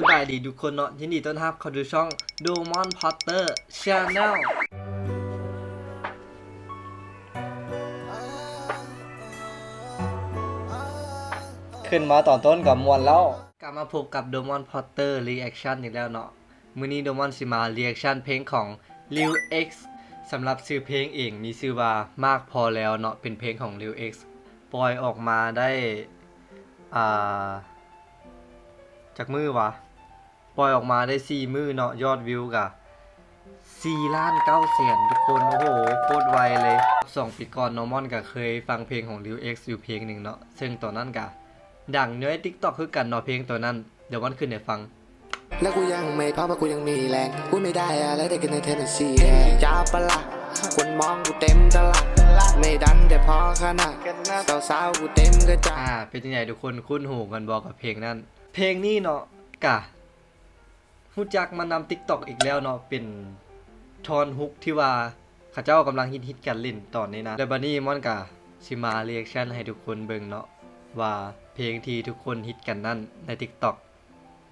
สบายดีทุกคนเนาะยินดีต้อนรับเข้าดูช่อง d o m o n Potter Channel ขึ้นมาตอนต้นกับมวนแล้ว กลับมาพบกับ d o m o n Potter Reaction อีกแล้วเนาะมื้อนี้ d o m o n สิมา Reaction เพลงของ Lil X สำหรับชื่อเพลงเองมีชื่อว่ามากพอแล้วเนาะเป็นเพลงของ Lil X ปล่อยออกมาได้ อ่าจากมือวะ ปล่อยออกมาได้4มือเนาะยอดวิวกะ4ล้าน9แสนทุกคน โอ้โหโคตรไวเลยสองปีก่อนนอร์มอนก็เคยฟังเพลงของ Lil X อยู่เพลงหนึ่งเนาะซึ่งตอนนั้นกะดังเนื้อ TikTok คือกันเนาะเพลงตัวนั้น เดี๋ยวมันขึ้นให้ฟังและกูยังไม่พร้อมเพราะกูยังมีแรงกูไม่ได้อะไรได้กันในเทนเนสซีจ้าปะละคนมองกูเต็มตลาดไม่ดังแต่พอขนาดสาวๆกูเต็มกระจาอ่าเป็นยังไงทุกคนคุ้นหูกันบอกกับเพลงนั้น เพลงนี้เนาะกะ ฮู้จักมานำ TikTok อีกแล้วเนาะเป็นทอนฮุกที่ว่าเขาเจ้ากำลังฮิตฮิตกันเล่นตอนนี้นะแล้วบัดนี้มอนกะสิมาเรีแอคชั่นให้ทุกคนเบิ่งเนาะว่าเพลงที่ทุกคนฮิตกันนั่นใน TikTok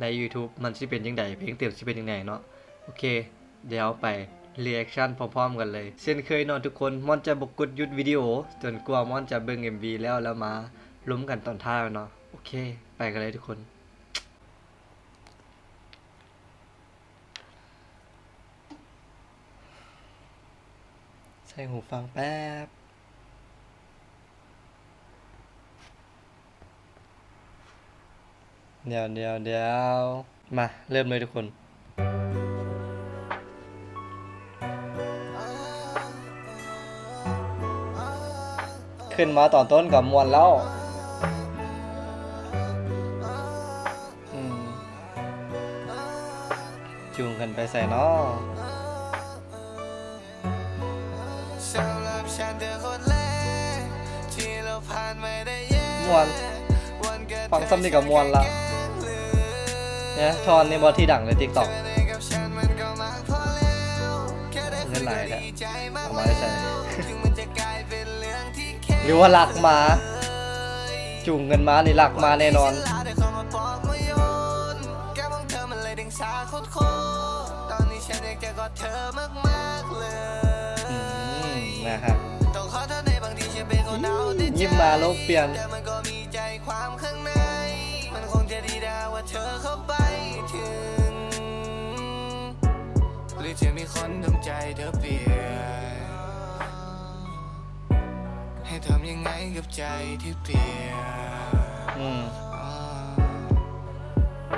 ใน YouTube มันสิเป็นยังไงเพลงเต็มสิเป็นยังไงเนาะโอเค เดี๋ยวไปเรีแอคชั่นพร้อมๆกันเลยเช่นเคยเนาะทุกคนมอนจะบกดยุดวิดีโอ จนกว่ามอนจะเบิ่ง MV แล้วแล้วมาล้มกันตอนท้ายเนาะโอเค ไปกันเลยทุกคน ส่หูฟังแป๊บ เดี๋ยวเดี๋ยวเดี๋ยวมา เริ่มเลยทุกคนขึ้นมาตอนต้นกับมวนแล้วจูงกันไปใส่เนอ มวนวันเกิดฟังซ้ำนี่กับมวนละเนี่ยทอนในบอที่ดังในติ๊กต็อกเธอกับฉันมันก็มากพอแล้วแค่ได้เงินไหลแหละดีใจมากเอามาให้ใส่ถึงมันจะกลายเป็นเรื่องที่แค่หรือว่าหลักมาจุงเงินมานี่หลักมาแน่นอนลาได้เข้ามาบอกมาโยนแก้มของเธอมันเลยดึงสาโคตรโคตรตอนนี้ฉันอยากจะกอดเธอมากๆเลยอืมนะฮะต้องขอโทษในบางทีฉันเป็นคนเอาแต่ใจยิ้มมาโลกเปลี่ยน จะมีคนทำใจเธอเปลี่ยน ให้ทำยังไงกับใจที่เปลี่ยนอืม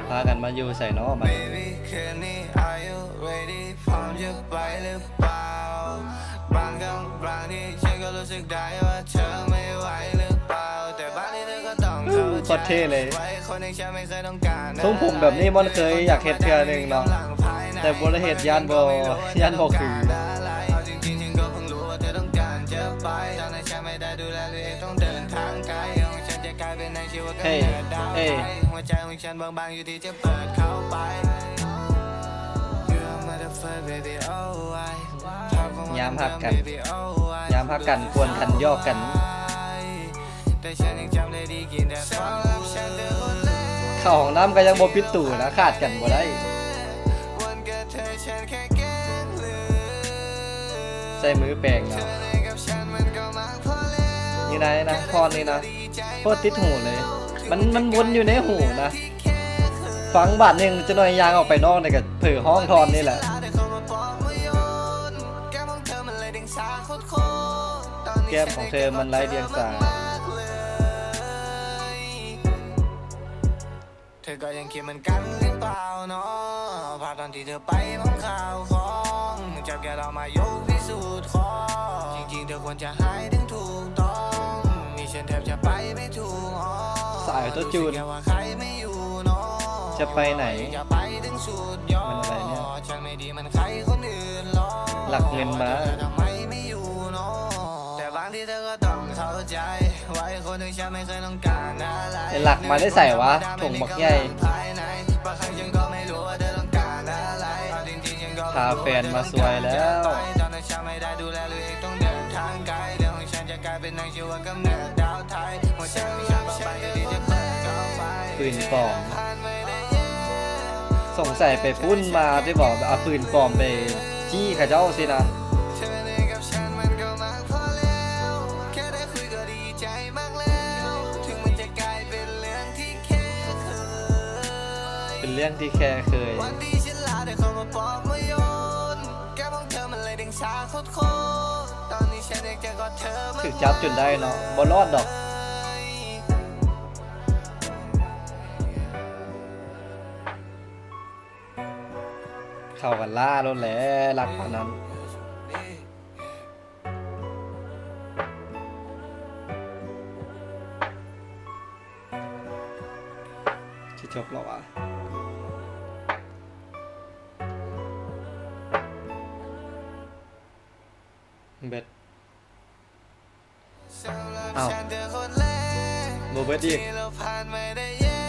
พากันมาอยู่ใส่เนอมา Baby คืนนี้ are you ready พร้อมจะไปหรือเปล่า บางครั้งบางทีฉันก็รู้สึกได้ว่าเธอไม่ไหวหรือเปล่า แต่บางทีเธอก็ต้องเข้าโคใจตรเท่เลยไว้คนอย่างฉันไม่เคยต้องการทรงผมแบบนี้มันเคยอยากเฮ็ดเทื่อหนึ่งเนาะ แต่บ่ได้เฮ็ดย่านบ่ย่านบ่คือเอาจริงๆฉันก็เพิ่งรู้ว่าเธอต้องการจะไปตอนนั้นฉันไม่ได้ดูแลตัวเองต้องเดินทางไกลของฉันจะกลายเป็นในชีวิตกำเฮ้ยเนิดดาวเฮ้ยไกลหัวใจของฉันบางๆอยู่ที่จะเปิดเข้าไป You're my the first baby oh I ยามหักกัน baby oh I ยามพักกันควรกันยอกกันแต่ฉันยังจำได้ดีกินแต่ความรักฉันเธอคนแรกเข้าของน้ำก็ยังบ่ปิดตู่นะขาดกันบ่ได้ ใส่มือแปลงเนาะนี่นะนะทอนนี่นะโคตรติดหูเลย มันมันวนอยู่ในหูนะฟังบาทหนึ่งจะหน่อยยางออกไปนอกเนี่ยก็เผือห้องทอนนี่แหละแก้มของเธอมันไร้เดียงสาเธอก็ยังคิดเหมือนกันหรือเปล่าเนาะ ภาพตอนที่เธอไปมองข่าวของจับแกเรามายกพิสูจน์ของจริงๆเธอควรจะหายถึงถูกต้องนี่ฉันแทบจะไปไม่ถูกอ๋อสายตัวจูนรู้สึกแค่ว่าใครไม่อยู่เนาะจะไปไหนจะไปถึงสุดยอดมันอะไรเนี่ยฉันไม่ดีมันใครคนอื่นหรอกหลักเงินมาธอทำไมไม่อยู่เนาะแต่บางทีเธอก็ต้องเข้าใจว่าไอ้คนหนึ่งฉันไม่เคยต้องการอะไรไอ้หลักมาได้ใส่วะถุงบักใหญ่าแฟนมาซวยแล้ว ปืนปลอม สงสัยไปปุ้นมาที่บอกเอาปืนปลอมไปจี้ข้าเจ้าสินะเป็นเรื่องที่แค่เคย มันเลยดึงสาโคตรโคตอนนี้ฉันอยากจะกอดเธอมาถึกจับจนได้เนาะบ่รอดดอกเข้ากันล่าแล้วแหละรักปานนั้นจะจบแล้ววะ เบ็ดสำหรับอ้าวฉันเธอคนแรกโบเบ็ดดิที่เราผ่านไม่ได้แย่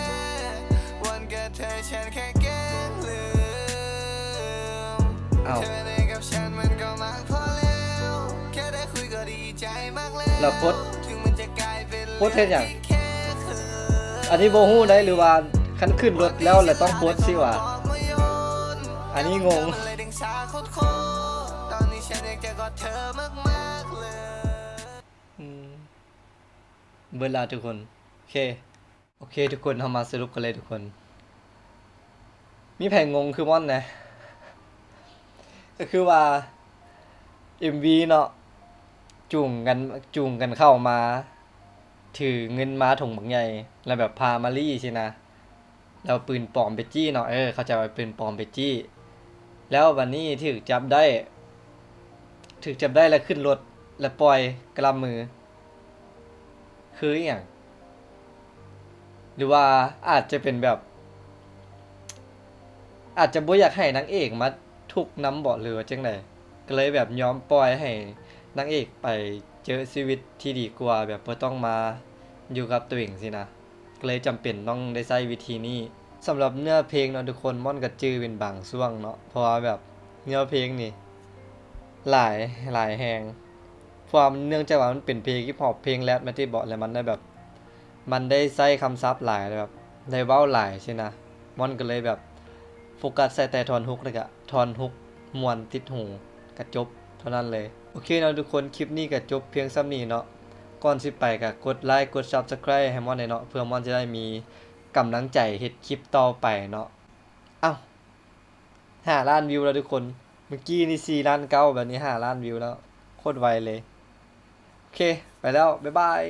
วันเกิดเธอฉันแค่แกล้งลืมอ้าวเธอได้กับฉันมันก็มากพอแล้วแค่ได้คุยก็ดีใจมากแล้วแล้วโพสต์ถึงมันจะกลายเป็นโพสต์เฮ็ดหยังแค่เคยอันนี้โบฮู้ได้หรือว่าคันขึ้นรถแล้วแหละต้องโพสต์สิว่ะอันนี้งง ฉันอยากจะกอดเธอมากๆเลยเบิร์ลาทุกคน โอเค โอเค ทุกคนเรามาสรุปกันเลยทุกคน มีแผงงงคือม่อนนะ ก็คือว่า MV เนาะจูงกันจูงกันเข้ามา ถือเงินมาถุงบักใหญ่ แล้วแบบพามารี่สินะแล้วปืนปลอมไปจี้เนาะเออเข้าใจว่าปืนปลอมไปจี้ แล้ววันนี้ถือจับได้ ถือจับได้แล้วขึ้นรถ แล้วปล่อยกลับมือ คืออย่าง หรือว่าอาจจะเป็นแบบ อาจจะบ่อยากให้นางเอกมาทุกน้ำบ่หรือว่าจังไดก็เลยแบบยอมปล่อยให้นางเอกไปเจอชีวิตที่ดีกว่า แบบบ่ต้องมาอยู่กับตัวเองสินะก็เลยจำเป็นต้องได้ใช้วิธีนี้สำหรับเนื้อเพลงเนาะทุกคนม่อนก็จื้อเป็นบางช่วงเนาะเพราะว่าแบบเนื้อเพลงนี่ หลายหลายแหงความเนื่องจากว่ามันเป็นเพลงฮิปฮอปเพลงแรปแมทที่บอกแล้วมันได้แบบ มันได้ใช้คำศัพท์หลายแบบได้เว้าหลายใช่นะม่อนก็เลยแบบโฟกัสใส่แต่ทอนฮุกเลยกะทอนฮุกมวนติดหูกระจบเท่านั้นเลย โอเคเนาะทุกคนคลิปนี้ก็จบเพียงซ้ำนี้เนาะก่อนสิไปก็กดไลค์กด Subscribe ให้มอนหน่อยเนาะเพื่อมอนจะได้มีกำลังใจเฮ็ดคลิปต่อไปเนาะเอ้า5ล้านวิวแล้วทุกคน เมื่อกี้นี่สี่ล้านเก้าแบบนี้ห้าล้านวิวแล้ว โคตรไวเลย โอเค ไปแล้ว บ๊ายบาย